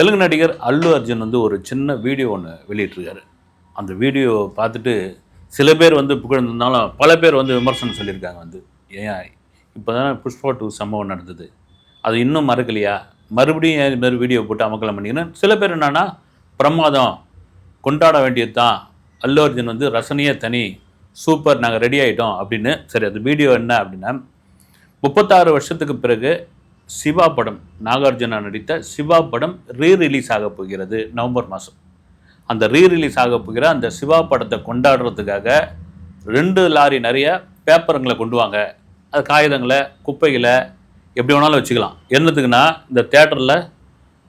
தெலுங்கு நடிகர் அல்லு அர்ஜுன் வந்து ஒரு சின்ன வீடியோ ஒன்று வெளியிட்டிருக்காரு. அந்த வீடியோ பார்த்துட்டு சில பேர் வந்து புகழ்ந்திருந்தாலும் பல பேர் வந்து விமர்சனம் சொல்லியிருக்காங்க வந்து ஏன் இப்போ தானே புஷ்பா டூ சம்பவம் நடந்தது. அது இன்னும் மறக்கலையா? மறுபடியும் இது மாதிரி வீடியோ போட்டு அமக்கலாம் பண்ணிக்கணும் சில பேர் என்னென்னா பிரமாதம் கொண்டாட வேண்டியது தான் அல்லு அர்ஜுன் வந்து ரசனையே தனி சூப்பர் நாங்கள் ரெடி ஆகிட்டோம் அப்படின்னு சரி அது வீடியோ என்ன? அப்படின்னா முப்பத்தாறு வருஷத்துக்கு பிறகு சிவா படம் நாகார்ஜுனா நடித்த சிவா படம் ரீ ரிலீஸ் ஆக போகிறது நவம்பர் மாதம். அந்த ரீ ரிலீஸ் ஆக போகிற அந்த சிவா படத்தை கொண்டாடுறதுக்காக ரெண்டு லாரி நிறைய பேப்பருங்களை கொண்டு வாங்க. அது காகிதங்களை குப்பைகளை எப்படி வேணாலும் வச்சுக்கலாம். என்னத்துக்குன்னா இந்த தேட்டரில்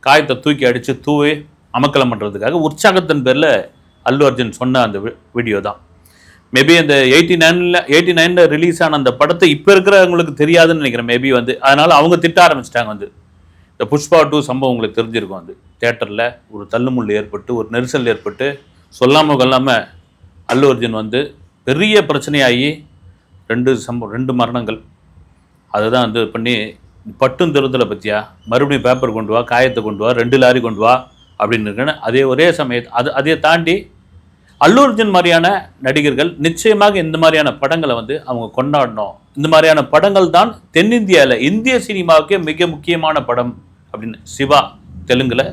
காயத்தை தூக்கி அடித்து தூவி அமக்கலம் பண்ணுறதுக்காக உற்சாகத்தின் பேரில் அல்லு அர்ஜுன் சொன்ன அந்த வி- வீடியோ தான் மேபி அந்த எயிட்டி நைனில் எயிட்டி நைனில் ரிலீஸ் ஆன அந்த படத்தை இப்போ இருக்கிறவங்களுக்கு தெரியாதுன்னு நினைக்கிறேன் மேபி வந்து. அதனால் அவங்க திட்ட ஆரம்பிச்சிட்டாங்க வந்து. இந்த புஷ்பா டூ சம்பவம் உங்களுக்கு தெரிஞ்சிருக்கும் வந்து. தேட்டரில் ஒரு தள்ளுமுள்ளு ஏற்பட்டு ஒரு நெரிசல் ஏற்பட்டு சொல்லாமல் கொல்லாமல் அல்லு அர்ஜுன் வந்து பெரிய பிரச்சனையாகி ரெண்டு சம்பவம் ரெண்டு மரணங்கள். அதுதான் வந்து பண்ணி பட்டும் திருத்தலை பற்றியா மறுபடியும் பேப்பர் கொண்டு வா காயத்தை கொண்டு வா ரெண்டு லாரி கொண்டு வா அப்படின்னு இருக்கேன்னு. அதே ஒரே சமயத்து அது அதை தாண்டி அல்லு அர்ஜுன் மாதிரியான நடிகர்கள் நிச்சயமாக இந்த மாதிரியான படங்களை வந்து அவங்க கொண்டாடணும். இந்த மாதிரியான படங்கள் தான் தென்னிந்தியாவில் இந்திய சினிமாவுக்கே மிக முக்கியமான படம் அப்படின்னு சிவா தெலுங்கில்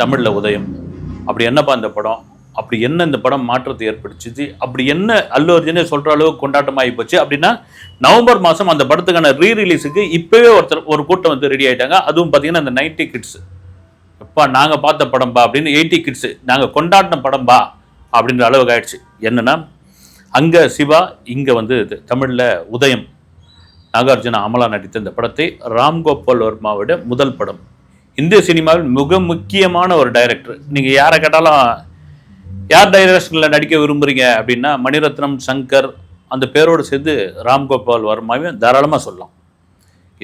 தமிழில் உதயம். அப்படி என்னப்பா இந்த படம்? அப்படி என்ன இந்த படம் மாற்றத்தை ஏற்படுத்துச்சு? அப்படி என்ன அல்லு அர்ஜுனே சொல்கிற அளவுக்கு கொண்டாட்டமாகி போச்சு? அப்படின்னா நவம்பர் மாதம் அந்த படத்துக்கான ரீ ரிலீஸுக்கு இப்போவே ஒருத்தர் ஒரு கூட்டம் வந்து ரெடி ஆகிட்டாங்க அதுவும் பார்த்தீங்கன்னா இந்த நைன்டி கிட்ஸ். எப்பா நாங்கள் பார்த்த படம்பா அப்படின்னு எயிட்டி கிட்ஸு நாங்கள் கொண்டாடின படம்பா. அப்படின்ற அளவுக்கு ஆயிடுச்சு. என்னென்னா அங்கே சிவா இங்கே வந்து தமிழில் உதயம் நாகார்ஜுன அமலா நடித்த இந்த படத்தை ராம்கோபால் வர்மாவோட முதல் படம். இந்திய சினிமாவில் மிக முக்கியமான ஒரு டைரக்டர் நீங்கள் யாரை கேட்டாலும் யார் டைரக்ஷனில் நடிக்க விரும்புகிறீங்க அப்படின்னா மணிரத்னம் சங்கர் அந்த பேரோடு சேர்ந்து ராம்கோபால் வர்மாவையும் தாராளமாக சொல்லலாம்.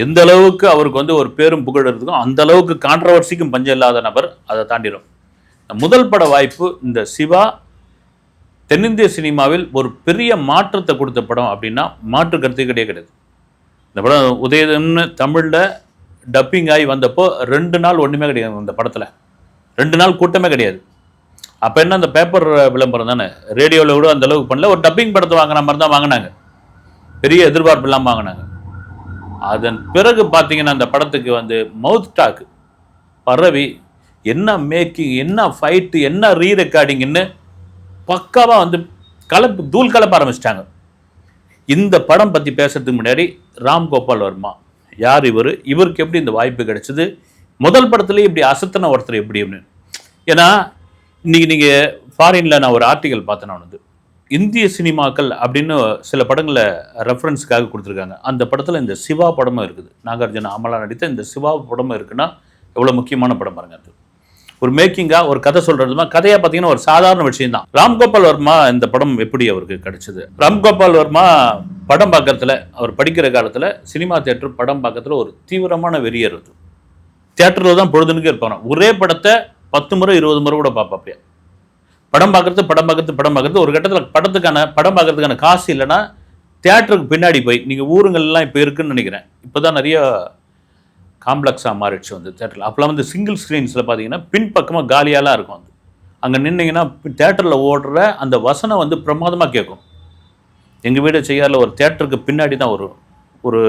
எந்த அளவுக்கு அவருக்கு வந்து ஒரு பேரும் புகழ் இருக்கும் அந்த அளவுக்கு கான்ட்ரவர்சிக்கும் பஞ்சம் இல்லாத நபர் அதை தாண்டிடும் இந்த முதல் பட வாய்ப்பு இந்த சிவா தென்னிந்திய சினிமாவில் ஒரு பெரிய மாற்றத்தை கொடுத்த படம் அப்படின்னா மாற்று கருத்து கிடையாது. கிடையாது இந்த படம் உதயம்னு தமிழில் டப்பிங் ஆகி வந்தப்போ ரெண்டு நாள் ஒன்றுமே கிடையாது அந்த படத்தில். ரெண்டு நாள் கூட்டமே கிடையாது. அப்போ என்ன அந்த பேப்பர் விளம்பரம் தானே? ரேடியோவில் கூட அந்த அளவுக்கு பண்ணல. ஒரு டப்பிங் படத்தை வாங்கின மாதிரி தான் வாங்கினாங்க. பெரிய எதிர்பார்ப்பு இல்லாமல் வாங்கினாங்க. அதன் பிறகு பார்த்தீங்கன்னா அந்த படத்துக்கு வந்து மவுத் டாக் பரவி என்ன மேக்கிங் என்ன ஃபைட்டு என்ன ரீ ரெக்கார்டிங்னு பக்காவாக வந்து கலப்பு தூள் கலப்ப ஆரம்பிச்சிட்டாங்க. இந்த படம் பற்றி பேசுறதுக்கு முன்னாடி ராம் கோபால் வர்மா. யார் இவர்? இவருக்கு எப்படி இந்த வாய்ப்பு கிடைச்சது? முதல் படத்துலேயே இப்படி அசத்தன ஒருத்தர் எப்படி அப்படின்னு. ஏன்னா இன்னைக்கு நீங்கள் ஃபாரினில் நான் ஒரு ஆர்டிக்கல் பார்த்தேன் நான் வந்து. இந்திய சினிமாக்கள் அப்படின்னு சில படங்களை ரெஃபரன்ஸுக்காக கொடுத்துருக்காங்க. அந்த படத்தில் இந்த சிவா படமும் இருக்குது. நாகார்ஜுன அமலா நடித்த இந்த சிவா படமும் இருக்குன்னா எவ்வளோ முக்கியமான படம் பாருங்க அது. ஒரு மேக்கிங்காக ஒரு கதை சொல்கிறதுமா கதையாக பார்த்தீங்கன்னா ஒரு சாதாரண விஷயம் தான் ராம்கோபால் வர்மா இந்த படம் எப்படி அவருக்கு கிடைச்சது? ராம்கோபால் வர்மா படம் பார்க்கறதுல அவர் படிக்கிற காலத்தில் சினிமா தேட்டர் படம் பார்க்கறதுல ஒரு தீவிரமான வெறியர் அது. தேட்டரில் தான் பொழுதுனுக்கே இருப்பாங்க ஒரே படத்தை பத்து முறை இருபது முறை கூட பார்ப்பாப்பியா படம் பார்க்கறது படம் பார்க்கறது படம் பார்க்கறது. ஒரு கட்டத்தில் படத்துக்கான படம் பார்க்கறதுக்கான காசு இல்லைன்னா தேட்டருக்கு பின்னாடி போய் நீங்கள் ஊருங்கள்லாம் இப்போ இருக்குன்னு நினைக்கிறேன். இப்போ தான் நிறைய காம்ப்ளெக்ஸாக மாறிடுச்சு வந்து தேட்டரில். அப்போலாம் வந்து சிங்கிள் ஸ்க்ரீன்ஸில் பார்த்தீங்கன்னா பின்பக்கமாக காலியாலாம் இருக்கும் அது அங்கே நின்னீங்கன்னா தேட்டரில் ஓடுற அந்த வசனம் வந்து பிரமாதமாக கேட்கும். எங்கள் வீடு செய்யாரில் ஒரு தேட்டருக்கு பின்னாடி தான் ஒரு ஒரு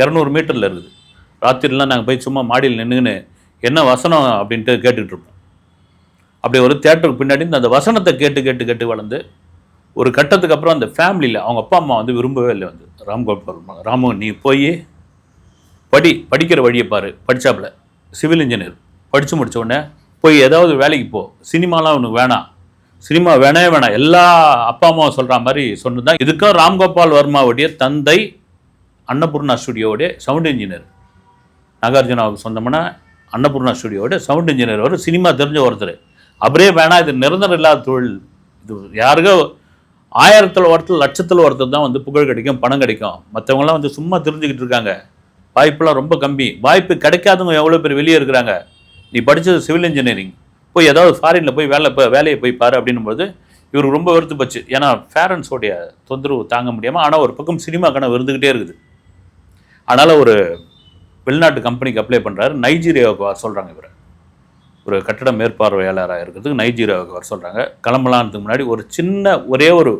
இரநூறு மீட்டரில் இருக்குது. ராத்திரிலாம் நாங்கள் போய் சும்மா மாடியில் நின்றுன்னு என்ன வசனம் அப்படின்ட்டு கேட்டுக்கிட்டு இருப்போம். அப்படி ஒரு தேட்டருக்கு பின்னாடி இந்த அந்த வசனத்தை கேட்டு கேட்டு கேட்டு வளர்ந்து ஒரு கட்டத்துக்கு அப்புறம் அந்த ஃபேமிலியில் அவங்க அப்பா அம்மா வந்து விரும்பவே இல்லை வந்து. ராம்கோபால் ராமு நீ போய் படி படிக்கிற வழியை பாரு. படிச்சாப்புல. சிவில் இன்ஜினியர் படித்து முடித்த உடனே போய் ஏதாவது வேலைக்கு போ. சினிமாலாம் உனக்கு வேணாம் சினிமா வேணே. வேணாம் எல்லா அப்பா அம்மாவும் சொல்கிற மாதிரி சொன்னதுதான். இதுக்கும் ராம்கோபால் வர்மாவுடைய தந்தை அன்னபூர்ணா ஸ்டுடியோவுடைய சவுண்ட் இன்ஜினியர் நாகார்ஜுனாவுக்கு சொந்தமான அன்னபூர்ணா ஸ்டுடியோட சவுண்ட் இன்ஜினியர் ஒரு சினிமா தெரிஞ்ச ஒருத்தர். அப்படியே வேணாம் இது நிரந்தரம் இல்லாத தொழில். இது யாருக்கோ ஆயிரத்தில் ஒருத்தர் லட்சத்தில் ஒருத்தர் தான் வந்து புகழ் கிடைக்கும் பணம் கிடைக்கும். மற்றவங்களாம் வந்து சும்மா தெரிஞ்சுக்கிட்டு இருக்காங்க. வாய்ப்புலாம் ரொம்ப கம்மி. வாய்ப்பு கிடைக்காதவங்க எவ்வளோ பேர் வெளியே இருக்கிறாங்க? நீ படித்தது சிவில் இன்ஜினியரிங் போய் ஏதாவது ஃபாரினில் போய் வேலை இப்போ வேலையை போய் பாரு அப்படின்னும்போது இவருக்கு ரொம்ப வெறுத்து போச்சு. ஏன்னா பேரண்ட்ஸோடைய தொந்தரவு தாங்க முடியாமல் ஆனால் ஒரு பக்கம் சினிமா கனவு இருந்துக்கிட்டே இருக்குது. அதனால் ஒரு வெளிநாட்டு கம்பெனிக்கு அப்ளை பண்ணுறாரு நைஜீரியாவுக்கு வர சொல்கிறாங்க இவர். ஒரு கட்டட மேற்பார்வையாளராக இருக்கிறதுக்கு நைஜீரியாவுக்கு வர சொல்கிறாங்க கிளம்பலான்றதுக்கு முன்னாடி ஒரு சின்ன ஒரே ஒரு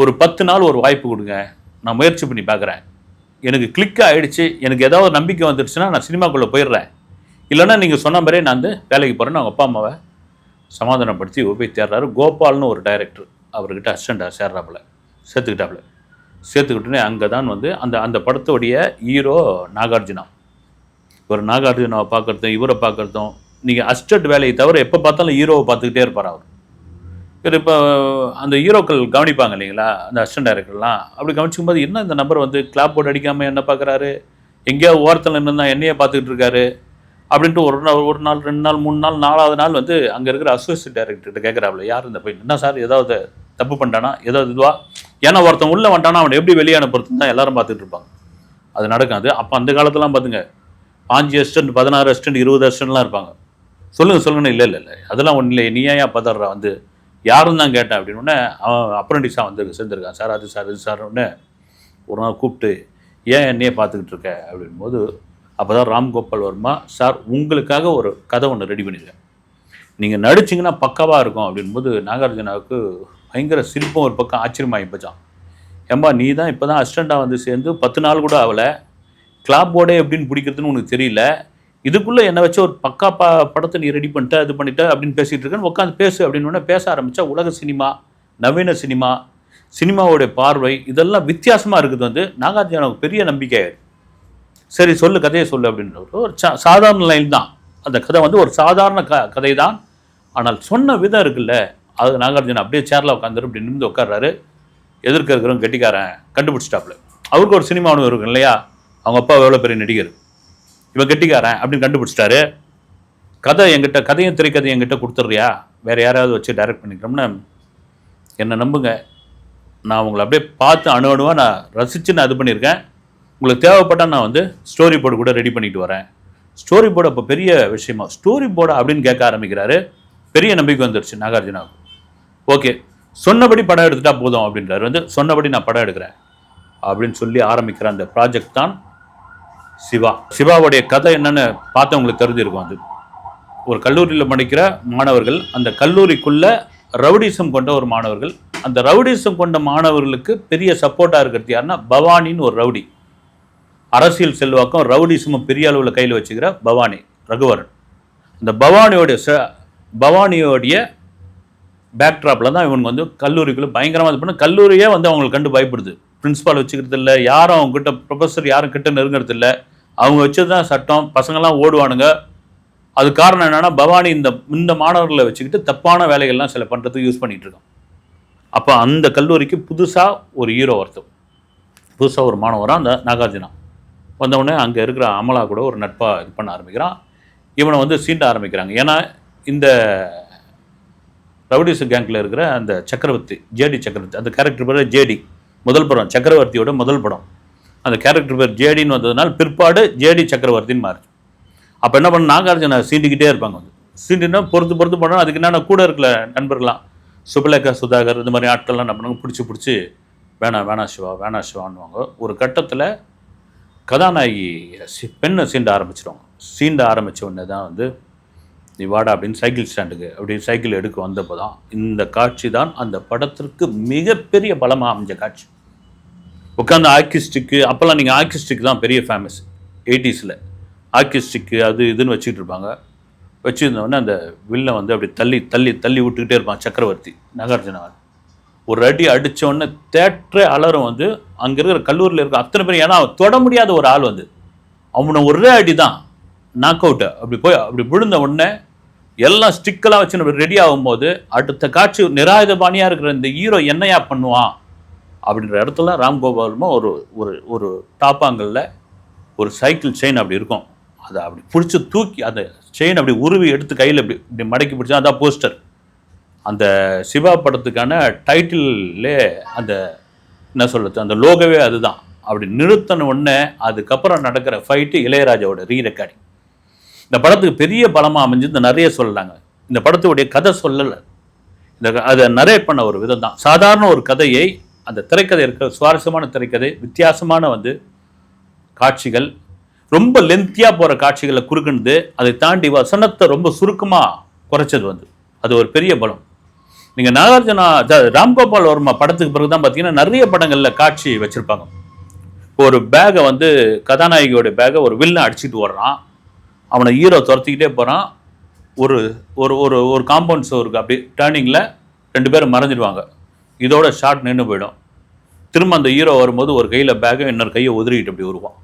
ஒரு பத்து நாள் ஒரு வாய்ப்பு கொடுங்க. நான் முயற்சி பண்ணி பார்க்குறேன். எனக்கு கிளிக் ஆகிடுச்சு எனக்கு ஏதாவது நம்பிக்கை வந்துடுச்சுன்னா நான் சினிமாக்குள்ளே போயிடுறேன். இல்லைன்னா நீங்கள் சொன்ன மாதிரியே நான் வந்து வேலைக்கு போகிறேன்னு அவங்க அப்பா அம்மாவை சமாதானப்படுத்தி போய் தேடுறாரு கோபால்னு ஒரு டைரக்டர் அவர்கிட்ட அசிஸ்டண்ட்டாக சேர்றாப்புல சேர்த்துக்கிட்டாப்புல. சேர்த்துக்கிட்டோன்னே அங்கே தான் வந்து அந்த அந்த படத்தோடைய ஹீரோ நாகார்ஜுனா. ஒரு நாகார்ஜுனாவை பார்க்குறதும் இவரை பார்க்குறதும் நீங்கள் அசிஸ்டண்ட் வேலையை தவிர எப்போ பார்த்தாலும் ஹீரோவை பார்த்துக்கிட்டே இருப்பார் அவர். இப்போ அந்த ஹீரோக்கள் கவனிப்பாங்க இல்லைங்களா? அந்த அசிஸ்டன்ட் டைரக்டர்லாம். அப்படி கவனிச்சுக்கும் போது என்ன இந்த நம்பர் வந்து கிளாப் போர்டு அடிக்காமல் என்ன பார்க்குறாரு எங்கேயோ ஓரத்தில் நின்று என்னையே பார்த்துக்கிட்டு இருக்காரு அப்படின்ட்டு ஒரு நாள் ஒரு நாள் ரெண்டு நாள் மூணு நாள் நாலாவது நாள் வந்து அங்கே இருக்கிற அசோசியேட் டைரக்டர்கிட்ட கேட்குறாப்புல யார் இந்த பையன் என்ன சார்? ஏதாவது தப்பு பண்ணிட்டானா? ஏதாவது இதுவா? ஏன்னா ஒருத்தன் உள்ளே வந்துட்டானா அவனை எப்படி வெளியே அனுப்புறது தான் எல்லாரும் பார்த்துட்டு இருப்பாங்க அது நடக்காது அப்போ அந்த காலத்துலாம் பார்த்துங்க பாஞ்சு அசிஸ்டன்ட் பதினாறு அசிஸ்டன்ட் இருபது அசிஸ்டன்ட்லாம் இருப்பாங்க. சொல்லுங்கள் சொல்லுங்கன்னு இல்லை இல்லை இல்லை. அதெல்லாம் ஒன்றும் இல்லை. நீ ஏன் பதறா வந்து? யாரும் தான் கேட்டேன் அப்படின்னு அவன் அப்ரண்டிஸாக வந்து சேர்ந்துருக்கான். சார் அது சார் இது சார் உடனே ஒரு நாள் கூப்பிட்டு ஏன் என்னையே பார்த்துக்கிட்டு இருக்க? அப்படின்போது அப்போ தான் ராம்கோபால் வர்மா சார் உங்களுக்காக ஒரு கதை ஒன்று ரெடி பண்ணியிருக்கேன். நீங்கள் நடிச்சிங்கன்னா பக்காவாக இருக்கும். அப்படின்போது நாகார்ஜுனாவுக்கு பயங்கர சிரிப்பும் ஒரு பக்கம் ஆச்சரியமாக இப்போச்சான் ஏம்பா நீ தான் இப்போ தான் அசிஸ்டண்ட்டாக வந்து சேர்ந்து பத்து நாள் கூட ஆகலை. கிளாப் போர்டே எப்படின்னு பிடிக்கிறதுன்னு உனக்கு தெரியல. இதுக்குள்ளே என்னை வச்சு ஒரு பக்கா ப படத்தை நீ ரெடி பண்ணிட்ட இது பண்ணிட்ட அப்படின்னு பேசிகிட்டு இருக்கேன்னு உட்காந்து பேசு அப்படின்னு உடனே பேச ஆரம்பித்தா உலக சினிமா நவீன சினிமா சினிமாவோடைய பார்வை இதெல்லாம் வித்தியாசமாக இருக்குது வந்து நாகார்ஜுனாவுக்கு பெரிய நம்பிக்கை சரி சொல்லு கதையை சொல்லு அப்படின்ற ஒரு சா சாதாரண லைன் தான். அந்த கதை வந்து ஒரு சாதாரண க கதை தான் ஆனால் சொன்ன விதம் இருக்குல்ல அது நாகார்ஜுன அப்படியே சேரில் உட்காந்துரு அப்படி நிமிந்து உட்கார்றாரு. எதிர்க்க இருக்கிறவங்க கெட்டிக்காரன் கண்டுபிடிச்சிட்டாப்புல. அவருக்கு ஒரு சினிமா ஒன்று இருக்கும் இல்லையா அவங்க அப்பா எவ்வளோ பெரிய நடிகர்? இவன் கெட்டிக்காரன் அப்படின்னு கண்டுபிடிச்சிட்டாரு. கதை என்கிட்ட கதையும் திரைக்கதையும் என்கிட்ட கொடுத்துட்றியா? வேறு யாராவது வச்சு டைரக்ட் பண்ணிக்கிறோம்னா என்னை நம்புங்க. நான் உங்களை அப்படியே பார்த்து அணு அணுவாக நான் ரசித்து நான் இது பண்ணியிருக்கேன். உங்களுக்கு தேவைப்பட்டால் நான் வந்து ஸ்டோரி போர்டு கூட ரெடி பண்ணிட்டு வரேன். ஸ்டோரி போர்டு அப்போ பெரிய விஷயமா ஸ்டோரி போர்டு அப்படின்னு கேட்க ஆரம்பிக்கிறாரு. பெரிய நம்பிக்கை வந்துருச்சு நாகார்ஜுனாவுக்கு. ஓகே சொன்னபடி படம் எடுத்துட்டா போதும் அப்படின்றாரு. வந்து சொன்னபடி நான் படம் எடுக்கிறேன் அப்படின்னு சொல்லி ஆரம்பிக்கிற அந்த ப்ராஜெக்ட் தான் சிவா. சிவாவுடைய கதை என்னன்னு பார்த்தவங்களுக்கு தெரிஞ்சிருக்கும் அது. ஒரு கல்லூரியில் படிக்கிற மாணவர்கள் அந்த கல்லூரிக்குள்ள ரவுடிசம் கொண்ட ஒரு மாணவர்கள் அந்த ரவுடிசம் கொண்ட மாணவர்களுக்கு பெரிய சப்போர்ட்டாக இருக்கிறது யாருன்னா பவானின்னு ஒரு ரவுடி. அரசியல் செல்வாக்கம் ரவுடிசமும் பெரிய அளவில் கையில் வச்சுக்கிற பவானி ரகுவரன். இந்த பவானியோடைய ச பவானியோடைய பேக்ட்ராப்பில் தான் இவனுக்கு வந்து கல்லூரிக்குள்ளே பயங்கரமாக இது பண்ண கல்லூரியே வந்து அவங்களுக்கு கண்டு பயப்படுது. பிரின்ஸிபால் வச்சுக்கிறது இல்லை யாரும் அவங்க கிட்ட ப்ரொஃபஸர் யாரும் கிட்ட நெருங்கிறது இல்லை அவங்க வச்சது தான் சட்டம். பசங்கள்லாம் ஓடுவானுங்க. அது காரணம் என்னென்னா பவானி இந்த இந்த மாணவர்களை வச்சுக்கிட்டு தப்பான வேலைகள்லாம் சில பண்ணுறதுக்கு யூஸ் பண்ணிகிட்டு இருக்கோம் அப்போ அந்த கல்லூரிக்கு புதுசாக ஒரு ஹீரோ ஒருத்தர் புதுசாக ஒரு மாணவராக அந்த நாகார்ஜுனா. வந்தவுடனே அங்கே இருக்கிற அமலா கூட ஒரு நட்பாக இது பண்ண ஆரம்பிக்கிறான். இவனை வந்து சீண்ட ஆரம்பிக்கிறாங்க. ஏன்னா இந்த ரவுடிஸ் கேங்கில் இருக்கிற அந்த சக்கரவர்த்தி ஜேடி சக்கரவர்த்தி அந்த கேரக்டர் பேர் ஜேடி முதல் படம் சக்கரவர்த்தியோட முதல் படம். அந்த கேரக்டர் பேர் ஜேடின்னு வந்ததுனால பிற்பாடு ஜேடி சக்கரவர்த்தின்னு மாறிச்சு. அப்போ என்ன பண்ண நாகார்ஜுனா சீண்டிக்கிட்டே இருப்பாங்க வந்து. சீண்டினா பொறுத்து பொறுத்து போனால் அதுக்கு என்னென்ன கூட இருக்கல நண்பர்களாம் சுபலேகா சுதாகர் இந்த மாதிரி ஆட்கள்லாம் என்ன பண்ணுவாங்க பிடிச்சி பிடிச்சி வேணாம் வேணாம் சிவா வேணாம் சிவான்னுவாங்க. ஒரு கட்டத்தில் கதாநாயகி பெண்ணை சீண்ட ஆரம்பிச்சிடுவாங்க சீண்ட ஆரம்பித்த உடனே தான் வந்து நீ வாடா அப்படின்னு சைக்கிள் ஸ்டாண்டுக்கு அப்படி சைக்கிள் எடுக்க வந்தப்போ தான் இந்த காட்சி தான் அந்த படத்திற்கு மிகப்பெரிய பலமாக அமைஞ்ச காட்சி. உட்காந்து ஆர்கிஸ்டிக்கு அப்போல்லாம் நீங்கள் ஆர்கிஸ்டிக்கு தான் பெரிய ஃபேமஸ் எயிட்டிஸில். ஆர்கிஸ்டிக்கு அது இதுன்னு வச்சுக்கிட்டு இருப்பாங்க. வச்சுருந்தவொடனே அந்த வில்லை வந்து அப்படி தள்ளி தள்ளி தள்ளி விட்டுக்கிட்டே இருப்பான் சக்கரவர்த்தி நாகார்ஜுனா ஒரு அடி அடிச்ச உடனே தேட்டரே அலறும் வந்து அங்கே இருக்கிற கல்லூரியில் இருக்க அத்தனை பேர் ஏன்னா அவன் தொட முடியாத ஒரு ஆள் வந்து. அவனை ஒரே அடி தான் நாக் அவுட்டு அப்படி போய் அப்படி விழுந்த உடனே எல்லாம் ஸ்டிக்கெல்லாம் வச்சு நம்ம ரெடி ஆகும்போது அடுத்த காட்சி நிராயுதபாணியாக இருக்கிற இந்த ஹீரோ என்னையா பண்ணுவான்? அப்படின்ற இடத்துல ராம்கோபாலுமா ஒரு ஒரு ஒரு டாப்பாங்கல்ல ஒரு சைக்கிள் செயின் அப்படி இருக்கும். அதை அப்படி பிடிச்சி தூக்கி அந்த செயின் அப்படி உருவி எடுத்து கையில் இப்படி இப்படி மடக்கி பிடிச்சா அதான் போஸ்டர் அந்த சிவா படத்துக்கான டைட்டில்லே அந்த என்ன சொல்கிறது அந்த லோகவே அதுதான். அப்படி நிறுத்தின உடனே அதுக்கப்புறம் நடக்கிற ஃபைட்டு இளையராஜாவோட ரீ ரெக்கார்டிங் இந்த படத்துக்கு பெரிய பலமாக அமைஞ்சது நிறைய சொல்லலாங்க. இந்த படத்துடைய கதை சொல்லலை. இந்த க- அதை நரேட் பண்ண ஒரு விதம் தான் சாதாரண ஒரு கதையை அந்த திரைக்கதை இருக்க சுவாரஸ்யமான திரைக்கதை வித்தியாசமான வந்து காட்சிகள் ரொம்ப லென்த்தியாக போகிற காட்சிகளை குறுக்குனது அதை தாண்டி வசனத்தை ரொம்ப சுருக்கமாக குறைச்சது வந்து. அது ஒரு பெரிய பலம். நீங்கள் நாகார்ஜுனா ராம்கோபால் வர்மா படத்துக்கு பிறகு தான் பார்த்தீங்கன்னா நிறைய படங்களில் காட்சி வச்சுருப்பாங்க. ஒரு பேகை வந்து கதாநாயகியோட பேகை ஒரு வில்லன் அடிச்சிட்டு ஓடுறான். அவனை ஹீரோ துரத்திக்கிட்டே போகிறான் ஒரு ஒரு ஒரு ஒரு காம்பவுண்ட் ஸ்டோருக்கு அப்படி டேர்னிங்கில் ரெண்டு பேரும் மறைஞ்சிடுவாங்க. இதோட ஷார்ட் நின்று போயிடும். திரும்ப அந்த ஹீரோ வரும்போது ஒரு கையில் பேகை இன்னொரு கையை உதறிக்கிட்டு அப்படி வருவான்.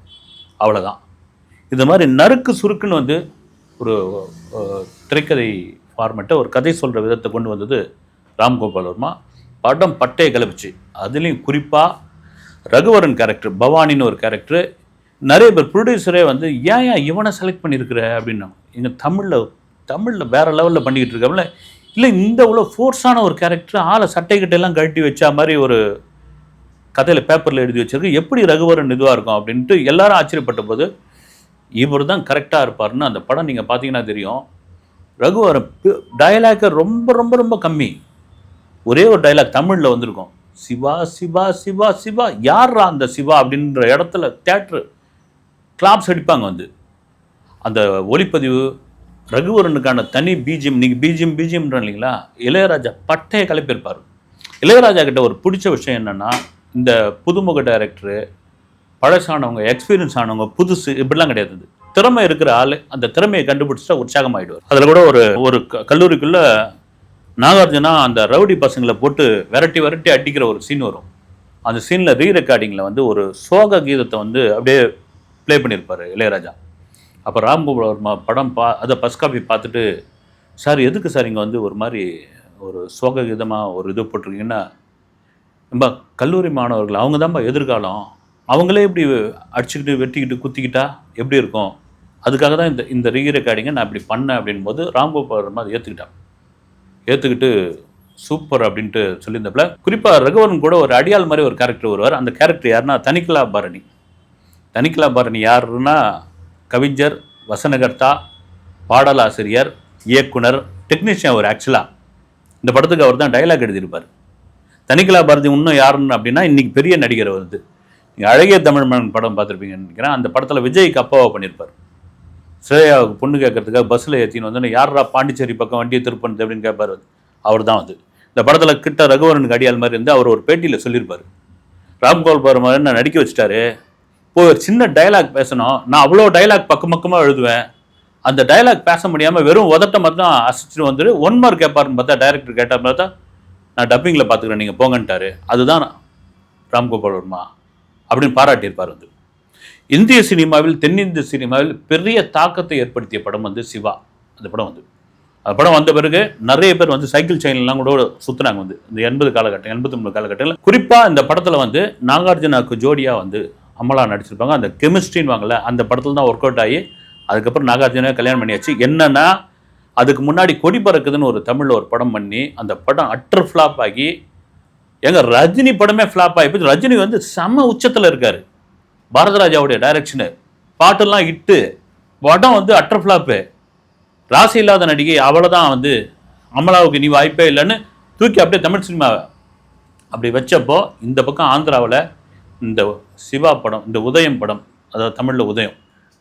அவ்வளோதான் இந்த மாதிரி நறுக்கு சுருக்குன்னு வந்து ஒரு திரைக்கதை ஃபார்மெட்டை ஒரு கதை சொல்கிற விதத்தை கொண்டு வந்தது ராம்கோபால் வர்மா. படம் பட்டையை கிளப்பிச்சு. அதுலேயும் குறிப்பாக ரகுவரன் கேரக்டர் பவானின்னு ஒரு கேரக்டர் நிறைய பேர் ப்ரொடியூசரே வந்து ஏன் ஏன் இவனை செலக்ட் பண்ணியிருக்கிற? அப்படின்னா. இங்கே தமிழில் தமிழில் வேற லெவலில் பண்ணிக்கிட்டு இருக்கோம்ல இல்லை இந்த இவ்வளோ ஃபோர்ஸான ஒரு கேரக்டர் ஆளை சட்டை கிட்டையெல்லாம் கழட்டி வச்சா மாதிரி ஒரு கதையில் பேப்பரில் எழுதி வச்சிருக்கு. எப்படி ரகுவரன் இதுவாக இருக்கும் அப்படின்ட்டு எல்லாரும் ஆச்சரியப்பட்ட போது இவர் தான் கரெக்டாக இருப்பாருன்னு அந்த படம் நீங்கள் பார்த்தீங்கன்னா தெரியும். ரகுவரன் டயலாக்கை ரொம்ப ரொம்ப ரொம்ப கம்மி. ஒரே ஒரு டைலாக் தமிழில் வந்திருக்கும். சிவா சிவா சிவா சிவா யார்ரா அந்த சிவா அப்படின்ற இடத்துல தேட்ரு கிளாப்ஸ் அடிப்பாங்க வந்து. அந்த ஒளிப்பதிவு ரகுவரனுக்கான தனி பீஜியம் நீங்கள் பீஜியம் பீஜியம்ன்ற இல்லைங்களா? இளையராஜா பட்டையை கிளப்பியிருப்பார் இளையராஜா கிட்ட ஒரு பிடிச்ச விஷயம் என்னென்னா இந்த புதுமுக டைரக்டரு பழசானவங்க எக்ஸ்பீரியன்ஸ் ஆனவங்க புதுசு இப்படிலாம் கிடையாது திறமை இருக்கிற ஆள் அந்த திறமையை கண்டுபிடிச்சிட்டா உற்சாகமாயிடுவார். அதில் கூட ஒரு ஒரு க- நாகார்ஜுனா அந்த ரவுடி பசங்களை போட்டு விரட்டி விரட்டி அடிக்கிற ஒரு சீன் வரும். அந்த சீனில் ரீ ரெக்கார்டிங்கில் வந்து ஒரு சோக கீதத்தை வந்து அப்படியே ப்ளே பண்ணியிருப்பார் இளையராஜா. அப்போ ராம்கோபால் வர்மா படம் பா அதை பஸ் காப்பி பார்த்துட்டு சார் எதுக்கு சார் இங்கே வந்து ஒரு மாதிரி ஒரு சோக விதமாக ஒரு இது போட்டிருக்கீங்கன்னா? நம்ம கல்லூரி மாணவர்கள் அவங்க தான்ப்பா எதிர்காலம். அவங்களே இப்படி அடிச்சுக்கிட்டு வெட்டிக்கிட்டு குத்திக்கிட்டா எப்படி இருக்கும்? அதுக்காக தான் இந்த இந்த ரீ ரெக்கார்டிங்கை நான் இப்படி பண்ணேன். அப்படின் போது ராம்கோபால் வர்மா அதை ஏற்றுக்கிட்டான் ஏற்றுக்கிட்டு சூப்பர் அப்படின்ட்டு சொல்லியிருந்தப்பல குறிப்பாக ரகுவரன் கூட ஒரு அடியால் மாதிரி ஒரு கேரக்டர் வருவார். அந்த கேரக்டர் யாருன்னா தனிக்கலா பரணி. தனிக்கலா பரணி யாருன்னா கவிஞர் வசனகர்த்தா பாடலாசிரியர் இயக்குனர் டெக்னீஷியன் அவர் ஆக்சுவலாக இந்த படத்துக்கு அவர் தான் டைலாக் எழுதியிருப்பார். தனிக்கலா பாரதி இன்னும் யாருன்னு அப்படின்னா இன்றைக்கி பெரிய நடிகர் வருது நீங்கள் அழகிய தமிழ்மன் படம் பார்த்துருப்பீங்கன்னு நினைக்கிறேன். அந்த படத்தில் விஜய்க்கு அப்பாவை பண்ணியிருப்பார். ஸ்ரேயாவுக்கு பொண்ணு கேட்கறதுக்காக பஸ்ஸில் ஏற்றின்னு வந்து யாரா பாண்டிச்சேரி பக்கம் வண்டியை திருப்பணுது அப்படின்னு கேட்பார் அவர். தான் வந்து இந்த படத்தில் கிட்ட ரகுவரனுக்கு அடியாள் மாதிரி இருந்து அவர் ஒரு பேட்டியில் சொல்லியிருப்பார். ராம்கோபால் மாதிரி நான் நடிக்க வச்சுட்டாரு? போய் ஒரு சின்ன டயலாக் பேசணும். நான் அவ்வளோ டயலாக் பக்கம் பக்கமாக எழுதுவேன். அந்த டயலாக் பேச முடியாமல் வெறும் உதட்ட மட்டும் அசிச்சுட்டு வந்துட்டு ஒன் மார்க் கேட்பாருன்னு பார்த்தா டைரக்டர் கேட்டால் பார்த்தா நான் டப்பிங்கில் பார்த்துக்கிறேன் நீங்கள் போங்கன்ட்டாரு. அதுதான் ராம்கோபால் வர்மா. அப்படின்னு பாராட்டியிருப்பார் வந்து. இந்திய சினிமாவில் தென்னிந்திய சினிமாவில் பெரிய தாக்கத்தை ஏற்படுத்திய படம் வந்து சிவா. அந்த படம் வந்து. அந்த படம் வந்த பிறகு நிறைய பேர் வந்து சைக்கிள் செயின்லாம் கூட சுற்றுனாங்க வந்து. இந்த எண்பது காலகட்டம் எண்பத்தி மூணு காலகட்டத்தில் குறிப்பாக இந்த படத்தில் வந்து நாகார்ஜுனாவுக்கு ஜோடியாக வந்து அமலா நடிச்சிருப்பாங்க. அந்த கெமிஸ்ட்ரின்னு வாங்கல அந்த படத்தில் தான் ஒர்க் அவுட் ஆகி அதுக்கப்புறம் நாகார்ஜுனா கல்யாணம் பண்ணியாச்சு என்னன்னா அதுக்கு முன்னாடி கொடி பறக்குதுன்னு ஒரு தமிழில் ஒரு படம் பண்ணி அந்த படம் அட்டர் ஃப்ளாப் ஆகி எங்க ரஜினி படமே ஃப்ளாப் ஆகி போச்சு. ரஜினி வந்து செம உச்சத்தில் இருக்கார். பாரதராஜாவுடைய டைரக்ஷனு பாட்டெல்லாம் இட்டு படம் வந்து அட்டர் ஃப்ளாப்பு ராசி இல்லாத நடிகை அவ்வளோதான் வந்து அமலாவுக்கு நீ வாய்ப்பே இல்லைன்னு தூக்கி அப்படியே தமிழ் சினிமாவை அப்படி வச்சப்போ இந்த பக்கம் ஆந்திராவில் இந்த சிவா படம் இந்த உதயம் படம் அதாவது தமிழில் உதயம்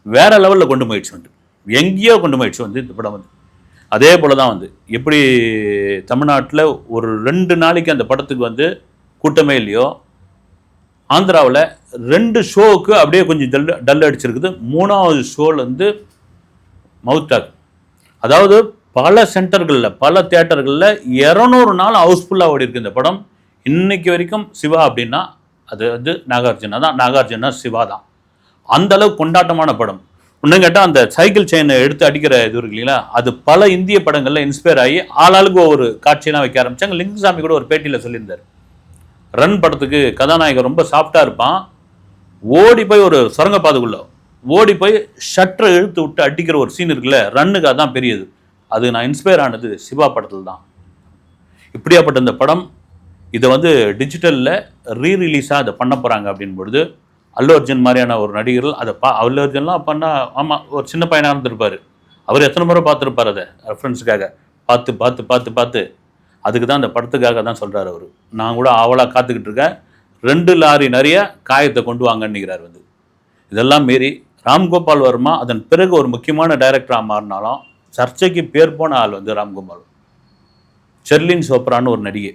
வேற லெவலில் கொண்டு போயிடுச்சு வந்து. எங்கேயோ கொண்டு போயிடுச்சு வந்து இந்த படம் வந்து. அதே போல தான் வந்து. எப்படி தமிழ்நாட்டில் ஒரு ரெண்டு நாளைக்கு அந்த படத்துக்கு வந்து கூட்டமே இல்லையோ ஆந்திராவில் ரெண்டு ஷோவுக்கு அப்படியே கொஞ்சம் டல் டல் அடிச்சிருக்குது. மூணாவது ஷோவில் வந்து மவுத்தாக் அதாவது பல சென்டர்களில் பல தேட்டர்களில் இரநூறு நாள் ஹவுஸ்ஃபுல்லாக ஓடி இருக்கு இந்த படம். இன்னைக்கு வரைக்கும் சிவா அப்படின்னா அது வந்து நாகார்ஜுனா தான். நாகார்ஜுனா சிவா தான். அந்த கொண்டாட்டமான படம். இன்னும் கேட்டால் அந்த சைக்கிள் செயினை எடுத்து அடிக்கிற இது இருக்கு இல்லைங்களா? அது பல இந்திய படங்களில் இன்ஸ்பயர் ஆகி ஆளாளுக்கு ஒரு காட்சியெல்லாம் வைக்க ஆரம்பித்தாங்க லிங்குசாமி கூட ஒரு பேட்டியில் சொல்லியிருந்தார். ரன் படத்துக்கு கதாநாயகன் ரொம்ப சாஃப்டாக இருப்பான். ஓடி போய் ஒரு சுரங்கப்பாதைக்குள்ளே ஓடி போய் ஷட்டரை இழுத்து விட்டு அடிக்கிற ஒரு சீன் இருக்குல்ல ரன்னுக்கு அதான் பெரியது. அது நான் இன்ஸ்பயர் ஆனது சிவா படத்தில் தான். இப்படியாப்பட்ட இந்த படம் இதை வந்து டிஜிட்டலில் ரீ ரிலீஸாக அதை பண்ண போகிறாங்க அப்படின்னு பொழுது அல்லு அர்ஜுன் மாதிரியான ஒரு நடிகர்கள் அதை பா அல்லு அர்ஜுன்லாம் பண்ணால் ஆமாம் ஒரு சின்ன பையனாக இருந்திருப்பார். அவர் எத்தனை முறை பார்த்துருப்பார் அதை ரெஃபரன்ஸுக்காக பார்த்து பார்த்து பார்த்து பார்த்து. அதுக்கு தான் அந்த படத்துக்காக தான் சொல்கிறார் அவர். நான் கூட ஆவலாக காத்துக்கிட்டு இருக்கேன். ரெண்டு லாரி நிறைய காயத்தை கொண்டு வாங்கன்னுங்கிறார் வந்து. இதெல்லாம் மீறி ராம்கோபால் வர்மா அதன் பிறகு ஒரு முக்கியமான டைரக்டராக மாறினாலும் சர்ச்சைக்கு பேர் போன ஆள் வந்து ராம்கோபால். செர்லின் சோப்ரான்னு ஒரு நடிகை.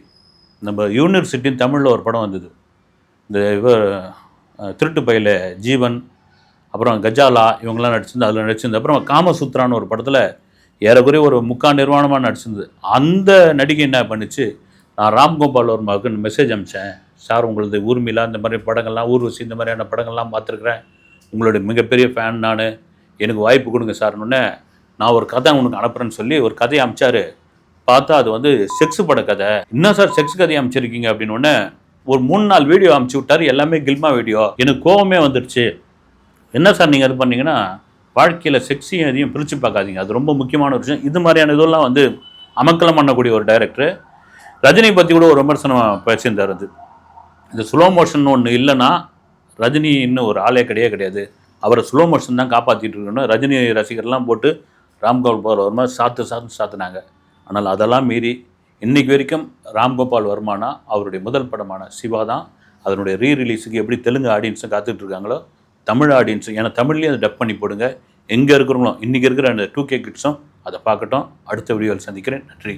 நம்ம யூனிவர்சிட்டின்னு தமிழில் ஒரு படம் வந்தது. இந்த இவர் திருட்டு பையில ஜீவன் அப்புறம் கஜாலா இவங்கெல்லாம் நடிச்சிருந்து அதில் நடிச்சிருந்து அப்புறம் காமசூத்ரான்னு ஒரு படத்தில் ஏறக்குறைய ஒரு முக்கா நிர்வாணமாக நடிச்சிருந்தது. அந்த நடிகை என்ன பண்ணுச்சு? நான் ராம்கோபால் வர்மாவுக்கு மெசேஜ் அனுப்பிச்சேன் சார் உங்களது ஊர்மிளா இந்த மாதிரி படங்கள்லாம் ஊர்வசி இந்த மாதிரியான படங்கள்லாம் பார்த்துருக்குறேன். உங்களுடைய மிகப்பெரிய ஃபேன் நான். எனக்கு வாய்ப்பு கொடுங்க சார்னு நான் ஒரு கதை உனக்கு அனுப்புகிறேன்னு சொல்லி ஒரு கதையை அமிச்சாரு. பார்த்தா அது வந்து செக்ஸ் பட கதை. என்ன சார் செக்ஸ் கதையை அமைச்சிருக்கீங்க அப்படின்னு உடனே ஒரு மூணு நாள் வீடியோ அமுச்சு விட்டாரு. எல்லாமே கில்மா வீடியோ எனக்கு கோவமே வந்துடுச்சு என்ன சார் நீங்கள் இது பண்ணீங்கன்னா வாழ்க்கையில் செக்ஸையும் எதையும் பிரித்து பார்க்காதீங்க. அது ரொம்ப முக்கியமான ஒரு விஷயம். இது மாதிரியான இதெல்லாம் வந்து அமக்கலம் பண்ணக்கூடிய ஒரு டைரக்டர் ரஜினி பற்றி கூட ஒரு விமர்சனம் பேசியிருந்தார் அது. இந்த ஸ்லோ மோஷன் ஒன்று இல்லைன்னா ரஜினி இன்னும் ஒரு ஆளே கிடையாது கிடையாது. அவரை ஸ்லோ மோஷன் தான் காப்பாற்றிட்டு இருக்கணும் ரஜினி ரசிகர்லாம் போட்டு ராம்கோபால் மாதிரி சாத்து சாத்து சாத்துனாங்க. ஆனால் அதெல்லாம் மீறி இன்றைக்கு வரைக்கும் ராம்கோபால் வர்மானா அவருடைய முதல் படமான சிவா தான். அதனுடைய ரீ ரிலீஸுக்கு எப்படி தெலுங்கு ஆடியன்ஸும் காத்துட்டு இருக்காங்களோ தமிழ் ஆடியன்ஸும் ஏன்னா தமிழ்லேயும் அதை டப் பண்ணி போடுங்க. எங்கே இருக்கிறவங்களும் இன்றைக்கி இருக்கிற அந்த டூ கே கிட்ஸும் அதை பார்க்கட்டும். அடுத்த வீடியோவில் சந்திக்கிறேன். நன்றி.